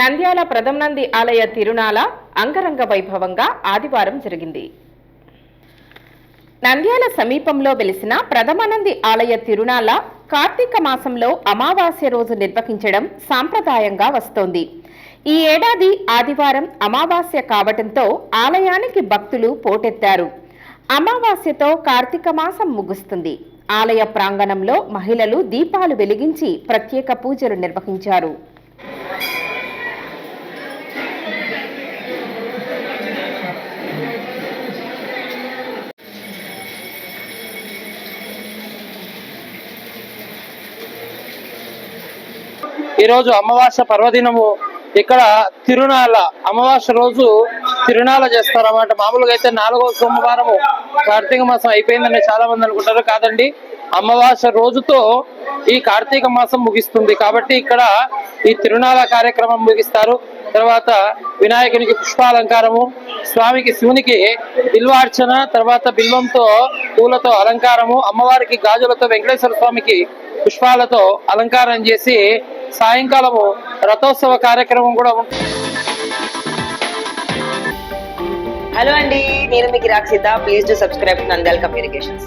నంద్యాల ప్రథమనంది ఆలయ తిరునాళ అంగరంగ వైభవంగా ఆదివారం జరిగింది. నంద్యాల సమీపంలో వెలిసిన ప్రథమానంది ఆలయ తిరునాళ కార్తీక మాసంలో అమావాస్య రోజు నిర్వహించడం సాంప్రదాయంగా వస్తోంది. ఈ ఏడాది ఆదివారం అమావాస్య కావటంతో ఆలయానికి భక్తులు పోటెత్తారు. అమావాస్యతో కార్తీక మాసం ముగుస్తుంది. ఆలయ ప్రాంగణంలో మహిళలు దీపాలు వెలిగించి ప్రత్యేక పూజలు నిర్వహించారు. ఈ రోజు అమావాస్య పర్వదినము. ఇక్కడ తిరునాళ్ళ అమావాస్య రోజు తిరునాళ్ళ చేస్తారన్నమాట. మామూలుగా అయితే నాలుగో సోమవారము కార్తీక మాసం అయిపోయిందని చాలా మంది అనుకుంటారు. కాదండి అమావాస్య రోజుతో ఈ కార్తీక మాసం ముగిస్తుంది. కాబట్టి ఇక్కడ ఈ తిరునాళ కార్యక్రమం ముగిస్తారు. తర్వాత వినాయకునికి పుష్పాలంకారము స్వామికి శివునికి బిల్వార్చన తర్వాత బిల్వంతో పూలతో అలంకారము అమ్మవారికి గాజులతో వెంకటేశ్వర స్వామికి పుష్పాలతో అలంకారం చేసి సాయంకాలము రథోత్సవ కార్యక్రమం కూడా ఉంటుంది హలో అండి నేను మీకు Rakshita. Please to subscribe Nandal communications